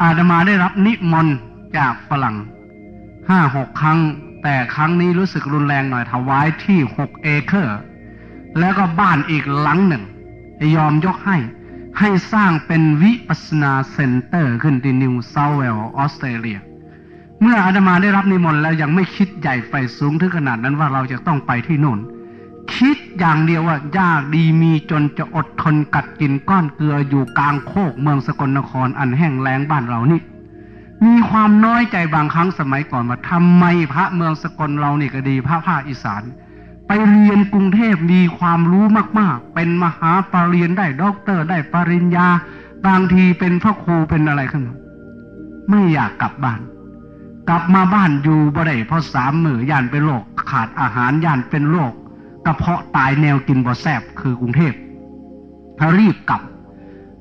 อาตมาได้รับนิมนต์จากฝรั่งห้าหกครั้ง แต่ครั้งนี้รู้สึกรุนแรงหน่อยถวายที่หกเอเคอร์ แล้วก็บ้านอีกหลังหนึ่งยอมยกให้ ให้สร้างเป็นวิปัสนาเซ็นเตอร์ขึ้นที่นิวเซาเวลออสเตรเลีย เมื่ออาตมาได้รับนิมนต์แล้วยังไม่คิดใหญ่ไฟสูงถึงขนาดนั้นว่าเราจะต้องไปที่โน่น คิดอย่างเดียวว่ายากดีมีจนจะอดทนกัดกินก้อนเกลืออยู่กลางโคกเมืองสกลนครอันแห้งแล้งบ้านเรานี่ มีความน้อยใจบางครั้งสมัยก่อนว่าทำไมพระเมืองสกลเรานี่ก็ดีพระภาคอีสาน ไปเรียนกรุงเทพมีความรู้มากๆ เป็นมหาปรริญญาได้ด็อกเตอร์ได้ปริญญา บางทีเป็นพระครูเป็นอะไรขึ้นมาไม่อยากกลับบ้านกลับมาบ้านอยู่บ่ได้เพราะสามมือย่านเป็นโรคขาดอาหารย่านเป็นโรค กระเพาะตายแนวกินบ่แซบคือกรุงเทพถ้ารีบกลับ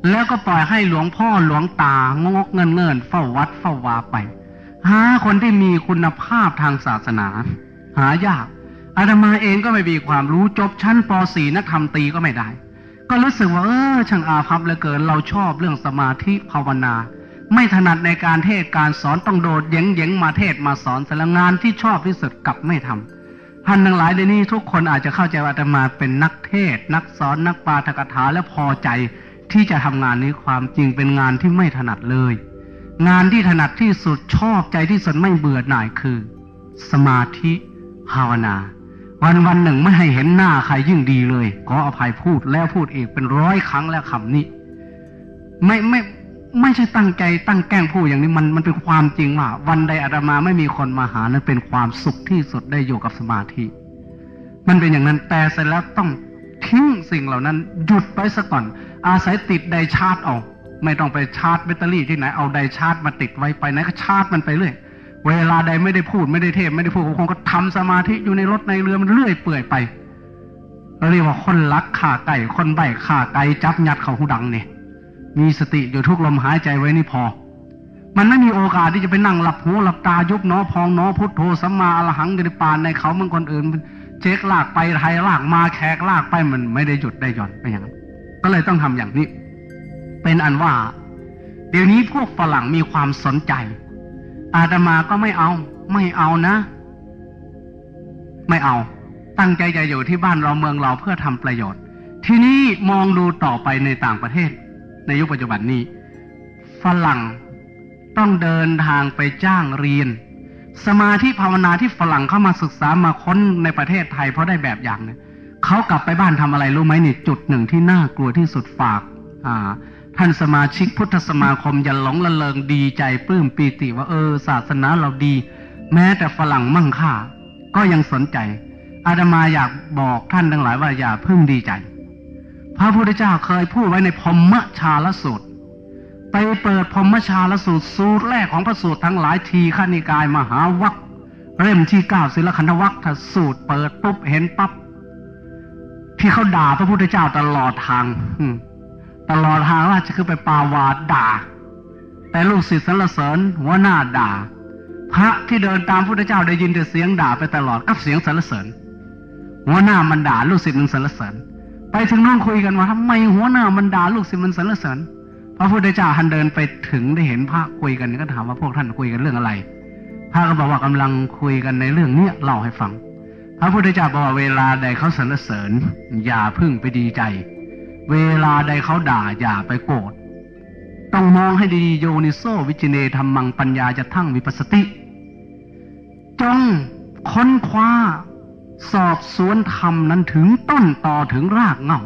แล้วก็ปล่อยให้หลวงพ่อหลวงตางกเงินเงินเฝ้าวัดเฝ้าวาไป หาคนที่มีคุณภาพทางศาสนา หายากอาตมาเองก็ไม่มีความรู้จบชั้นป .4 นักธรรมตีก็ไม่ได้ ก็รู้สึกว่าเออช่างอาภัพเหลือเกินเราชอบเรื่องสมาธิภาวนา ไม่ถนัดในการเทศการสอนต้องโดดเย้งเย้งมาเทศมาสอนแต่ละงานที่ชอบที่สุดกลับไม่ทำ ท่านทั้งหลายในนี้ทุกคนอาจจะเข้าใจว่าอาตมาเป็นนักเทศ นักสอนนักปาฐกถาและพอใจที่จะทำงานนี้ความจริงเป็นงานที่ไม่ถนัดเลย งานที่ถนัดที่สุดชอบใจที่สุดไม่เบื่อหน่ายคือ สมาธิภาวนา วันวันหนึ่งไม่ให้เห็นหน้าใครยิ่งดีเลยขออภัยพูดแล้วพูดอีกเป็นร้อยครั้งแล้วคำนี้ ไม่ไม่ ไม่ใช่ตั้งใจตั้งแกล้งพูดอย่างนี้มันมันเป็นความจริงว่าวันใดอาตมาไม่มีคนมาหานั้นเป็นความสุขที่สุดได้อยู่กับสมาธิ มันเป็นอย่างนั้นแต่เสร็จแล้วต้องทิ้งสิ่งเหล่านั้น หยุดไปซะก่อน อาศัยติดไดชาร์จเอาไม่ต้องไปชาร์จแบตเตอรี่ที่ไหนเอาไดชาร์จมาติดไว้ไปไหนก็ชาร์จมันไปเรื่อยเวลาใดไม่ได้พูดไม่ได้เทศไม่ได้พูดคงก็ทำสมาธิอยู่ในรถในเรือมันเรื่อยเปื่อยไปเราเรียกว่าคนรักข่าไก่คนใบข่าไก่จับยัดเขาหูดังเนี่ย มีสติอยู่ทุกลมหายใจไว้นี่พอ มันไม่มีโอกาสที่จะไปนั่งหลับหูหลับตายุบหนอพองหนอพุทโธสัมมาอรหังกันปานในเขาเมืองคนอื่น เจ๊กลากไปไทยลากมาแขกลากไปมันไม่ได้หยุดได้หย่อนไปอย่างนั้นก็เลยต้องทำอย่างนี้ เป็นอันว่า เดี๋ยวนี้พวกฝรั่งมีความสนใจ อาตมาก็ไม่เอา ไม่เอานะ ไม่เอา ตั้งใจจะอยู่ที่บ้านเราเมืองเราเพื่อทำประโยชน์ ที่นี้มองดูต่อไปในต่างประเทศ ในยุคปัจจุบันนี้ฝรั่งต้องเดินทางไปจ้างเรียน สมาธิภาวนาที่ฝรั่งเข้ามาศึกษามาค้นในประเทศไทยเพราะได้แบบอย่างเนี่ยเขากลับไปบ้านทำอะไรรู้ไหมนี่จุดหนึ่งที่น่ากลัวที่สุดฝากอ่าท่านสมาชิกพุทธสมาคมอย่าหลงละเลงดีใจปลื้มปีติว่าเออ ศาสนาเราดี แม้แต่ฝรั่งมั่งค่า ก็ยังสนใจ อาตมาอยากบอกท่านทั้งหลายว่าอย่าเพิ่งดีใจ พระพุทธเจ้าเคยพูดไว้ในพมชาลสูตร ไปเปิดพมชาลสูตรสูตรแรกของพระสูตรทั้งหลายทีขณิกายมหาวัคเล่มที่เก้าศิลขันธวัคถสูตรเปิดปุ๊บเห็นปั๊บที่เขาด่าพระพุทธเจ้าตลอดทางตลอดทางว่าจะคือไปปาวาดด่า แต่ลูกศิษย์สรรเสริญหัวหน้าด่า พระที่เดินตามพุทธเจ้าได้ยินแต่เสียงด่าไปตลอดกับเสียงสรรเสริญ หัวหน้ามันด่าลูกศิษย์มันสรรเสริญ ไปถึงน้องคุยกันว่าทำไมหัวหน้ามันด่าลูกศิษย์มันสรรเสริญพระพุทธเจ้าท่านเดินไปถึงได้เห็นพระคุยกันก็ถามว่าพวกท่านคุยกันเรื่องอะไร พระก็บอกว่ากำลังคุยกันในเรื่องเนี้ยเล่าให้ฟัง พระพุทธเจ้าบอกว่าเวลาใดเขาสรรเสริญ อย่าพึ่งไปดีใจ เวลาใดเขาด่าอย่าไปโกรธต้องมองให้ดีโยนิโซวิจิเนธรรมังปัญญาจะทั้งวิปัสสติ จงค้นคว้า สอบสวนธรรมนั้นถึงต้นต่อถึงรากเงา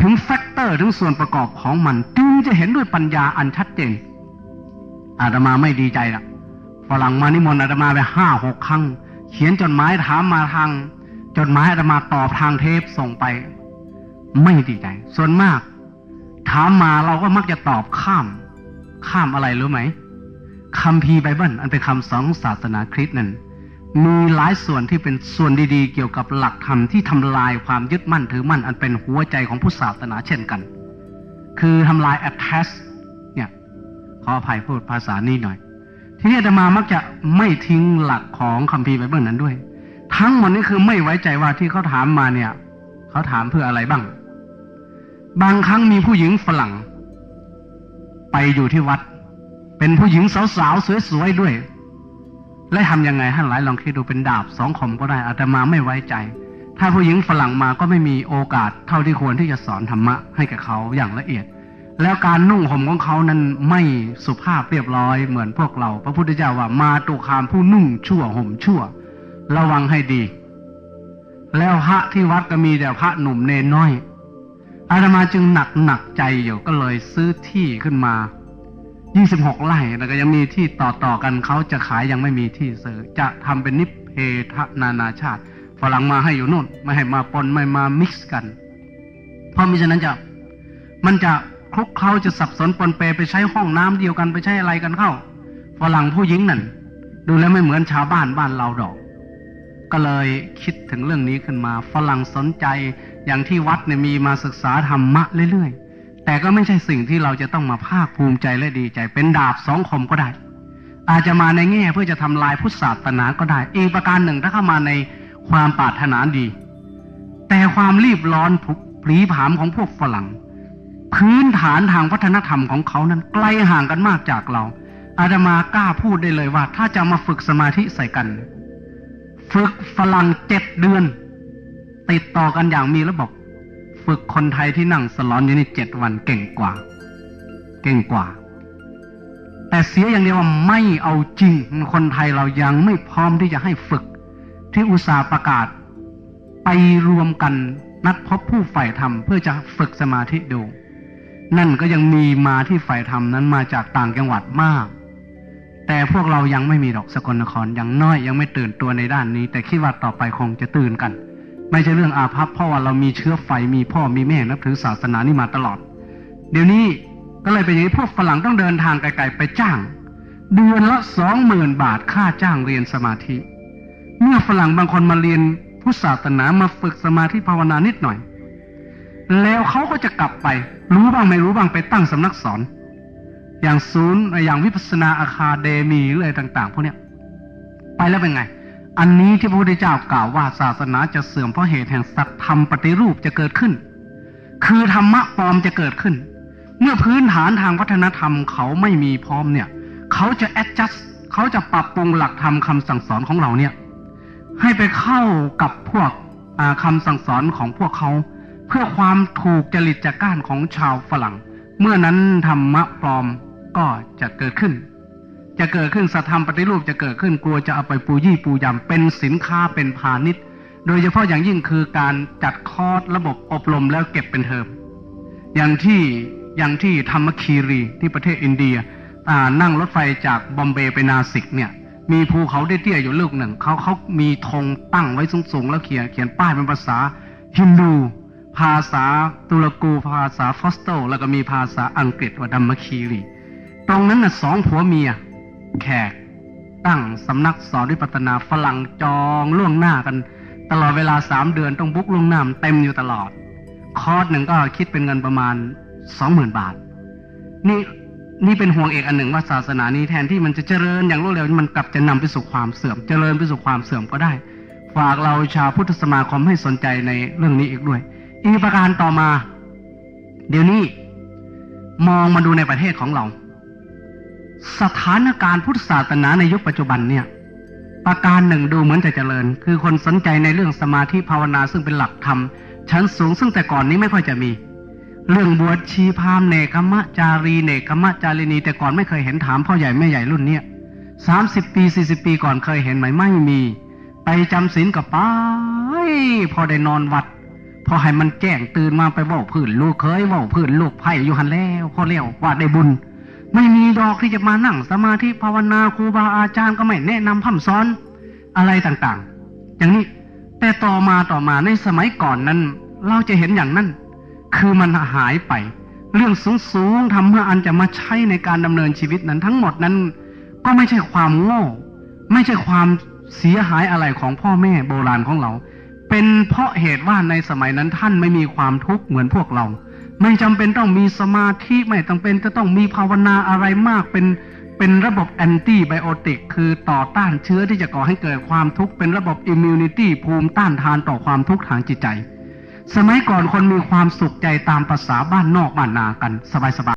ถึงแฟกเตอร์ถึงส่วนประกอบของมัน จึงจะเห็นด้วยปัญญาอันชัดเจน อาตมาไม่ดีใจละฝรั่งมานิมนต์อาตมาไปห้าหกครั้ง เขียนจดหมายถามมาทาง จดหมายอาตมาตอบทางเทปส่งไป ไม่ดีใจ ส่วนมาก ถามมาเราก็มักจะตอบข้าม ข้ามอะไรรู้ไหมคำพีไบเบิลอันเป็นคำสอนของศาสนาคริสต์นั้น มีหลายส่วนที่เป็นส่วนดีๆ เกี่ยวกับหลักธรรมที่ทำลายความยึดมั่นถือมั่น อันเป็นหัวใจของพุทธศาสนาเช่นกัน คือทำลาย attach เนี่ยขออภัยพูดภาษานี้หน่อย ทีนี้อาตมามักจะไม่ทิ้งหลักของคัมภีร์ไบเบิลนั้นด้วย ทั้งหมดนี้คือไม่ไว้ใจว่าที่เขาถามมาเนี่ยเขาถามเพื่ออะไรบ้าง บางครั้งมีผู้หญิงฝรั่ง ไปอยู่ที่วัด เป็นผู้หญิงสาวๆสวยๆด้วย และทำยังไงท่านหลายลองคิดดูเป็นดาบสองคมก็ได้อาตมาไม่ไว้ใจ ถ้าผู้หญิงฝรั่งมาก็ไม่มีโอกาสเท่าที่ควรที่จะสอนธรรมะให้กับเขาอย่างละเอียด แล้วการนุ่งห่มของเขานั้นไม่สุภาพเรียบร้อยเหมือนพวกเรา พระพุทธเจ้าว่ามาตุคามผู้นุ่งชั่วห่มชั่ว ระวังให้ดี แล้วพระที่วัดก็มีแต่พระหนุ่มเนนน้อยอาตมาจึงหนักหนักใจอยู่ก็เลยซื้อที่ขึ้นมา 26ไร่แล้วก็ยังมีที่ต่อต่อกันเขาจะขายยังไม่มีที่ซื้อจะทำเป็นนิเพทนานาชาติฝรั่งมาให้อยู่นู่น ไม่ให้มาปนไม่มามิกซ์กัน เพราะมิฉะนั้นจะมันจะคลุกเคล้าจะสับสนปนเปไปใช้ห้องน้ำเดียวกันไปใช้อะไรกันเข้าฝรั่งผู้หญิงนั่นดูแล้วไม่เหมือนชาวบ้านบ้านเราดอก ก็เลยคิดถึงเรื่องนี้ขึ้นมาฝรั่งสนใจอย่างที่วัดเนี่ยมีมาศึกษาธรรมะเรื่อยๆ แต่ก็ไม่ใช่สิ่งที่เราจะต้องมาภาคภูมิใจและดีใจเป็นดาบสองคมก็ได้ อาจจะมาในแง่เพื่อจะทำลายพุทธศาสนาก็ได้ อีกประการหนึ่งถ้าเข้ามาในความปรารถนาดี แต่ความรีบร้อนผุผลีผามของพวกฝรั่ง พื้นฐานทางวัฒนธรรมของเขานั้นไกลห่างกันมากจากเรา อาตมากล้าพูดได้เลยว่า ถ้าจะมาฝึกสมาธิใส่กัน ฝึกฝรั่งเจ็ดเดือน ติดต่อกันอย่างมีระบบ ฝึกคนไทยที่นั่งสลอนอยู่นี่เจ็ดวันเก่งกว่า เก่งกว่า แต่เสียอย่างเดียวว่าไม่เอาจริง คนไทยเรายังไม่พร้อมที่จะให้ฝึก ที่อุตสาห์ประกาศ ไปรวมกันนัดพบผู้ฝ่ายธรรมเพื่อจะฝึกสมาธิดู นั่นก็ยังมีมาที่ฝ่ายธรรมนั้นมาจากต่างจังหวัดมาก แต่พวกเรายังไม่มีดอกสกลนครยังน้อยยังไม่ตื่นตัวในด้านนี้ แต่คิดว่าต่อไปคงจะตื่นกัน ไม่ใช่เรื่องอาภัพเพราะว่าเรามีเชื้อไฟมีพ่อมีแม่นับถือศาสนานี่มาตลอด เดี๋ยวนี้ก็เลยเป็นอย่างนี้พวกฝรั่งต้องเดินทางไกลๆไปจ้าง เดือนละสองหมื่นบาทค่าจ้างเรียนสมาธิ เมื่อฝรั่งบางคนมาเรียนพุทธศาสนามาฝึกสมาธิภาวนานิดหน่อย แล้วเขาก็จะกลับไป รู้บ้างไม่รู้บ้างไปตั้งสำนักสอน อย่างศูนย์อย่างวิปัสนาอาคาเดมีหรืออะไรต่าง ๆ พวกเนี้ยไปแล้วเป็นไง อันนี้ที่พระพุทธเจ้ากล่าวว่าศาสนาจะเสื่อมเพราะเหตุแห่งสัตธรรมปฏิรูปจะเกิดขึ้น คือธรรมะปลอมจะเกิดขึ้น เมื่อพื้นฐานทางวัฒนธรรมเขาไม่มีพร้อมเนี่ย เขาจะ adjust เขาจะปรับปรุงหลักธรรมคำสั่งสอนของเราเนี่ย ให้ไปเข้ากับพวกคำสั่งสอนของพวกเขา เพื่อความถูกจริตจักร้านของชาวฝรั่ง เมื่อนั้นธรรมะปลอมก็จะเกิดขึ้น จะเกิดขึ้นสัทธรรมปฏิรูปจะเกิดขึ้นกลัวจะเอาไปปูยี่ปูยำเป็นสินค้าเป็นพาณิชย์ โดยเฉพาะอย่างยิ่งคือการจัดคอร์สระบบอบรมแล้วเก็บเป็นเทอมอย่างที่อย่างที่ธรรมคีรีที่ประเทศอินเดียนั่งรถไฟจากบอมเบย์ไปนาสิกเนี่ยมีภูเขาเตี้ยๆอยู่ลูกหนึ่งเขาเขามีธงตั้งไว้สูงๆ แล้วเขียนเขียนป้ายเป็นภาษาฮินดู ภาษาตุรกูภาษาฟอสโต แล้วก็มีภาษาอังกฤษว่าดัมมคีรี ตรงนั้นน่ะสองผัวเมีย แขกตั้งสำนักสอนวิปัตนาฝรั่งจองล่วงหน้ากัน ตลอดเวลาสามเดือนต้องบุ๊กล่วงหน้าเต็มอยู่ตลอด คอร์สหนึ่งก็คิดเป็นเงินประมาณสองหมื่นบาท นี่นี่เป็นห่วงเอกอันหนึ่งว่าศาสนานี้แทนที่มันจะเจริญอย่างรวดเร็วมันกลับจะนำไปสู่ความเสื่อม เจริญไปสู่ความเสื่อมก็ได้ ฝากเราชาวพุทธสมาคมให้สนใจในเรื่องนี้อีกด้วย อีกประการต่อมา เดี๋ยวนี้มองมาดูในประเทศของเรา สถานการณ์พุทธศาสนาในยุคปัจจุบันเนี่ย ประการหนึ่งดูเหมือนจะเจริญ คือคนสนใจในเรื่องสมาธิภาวนาซึ่งเป็นหลักธรรมชั้นสูงซึ่งแต่ก่อนนี้ไม่ค่อยจะมี เรื่องบวชชีพามเนกมะจารีเนกมะจารีนีแต่ก่อนไม่เคยเห็นถามพ่อใหญ่แม่ใหญ่รุ่นเนี้ยสามสิบปีสี่สิบปีก่อนเคยเห็นไหมไม่มี ไปจำศีลกับป้ายพอได้นอนวัด พอให้มันแจ้งตื่นมาไปบอกพื้นลูกเคยบอกพื้นลูกไผ่อยู่หันแล้วพอเลี้ยวว่าได้บุญ ไม่มีดอกที่จะมานั่งสมาธิภาวนาครูบาอาจารย์ก็ไม่แนะนำพัฒสอนอะไรต่างๆ อย่างนี้แต่ต่อมาต่อมาในสมัยก่อนนั้น เราจะเห็นอย่างนั้น คือมันหายไป เรื่องสูงๆทำเมื่ออันจะมาใช้ในการดำเนินชีวิตนั้น ทั้งหมดนั้น ก็ไม่ใช่ความโง่ ไม่ใช่ความเสียหายอะไรของพ่อแม่โบราณของเรา เป็นเพราะเหตุว่าในสมัยนั้นท่านไม่มีความทุกข์เหมือนพวกเรา ไม่จำเป็นต้องมีสมาธิไม่จำเป็นจะต้องมีภาวนาอะไรมากเป็นเป็นระบบแอนตี้ไบโอติกคือต่อต้านเชื้อที่จะก่อให้เกิดความทุกข์เป็นระบบอิมมูนิตี้ภูมิต้านทานต่อความทุกข์ทางจิตใจ สมัยก่อนคนมีความสุขใจตามภาษาบ้านนอกบ้านนากันสบายๆ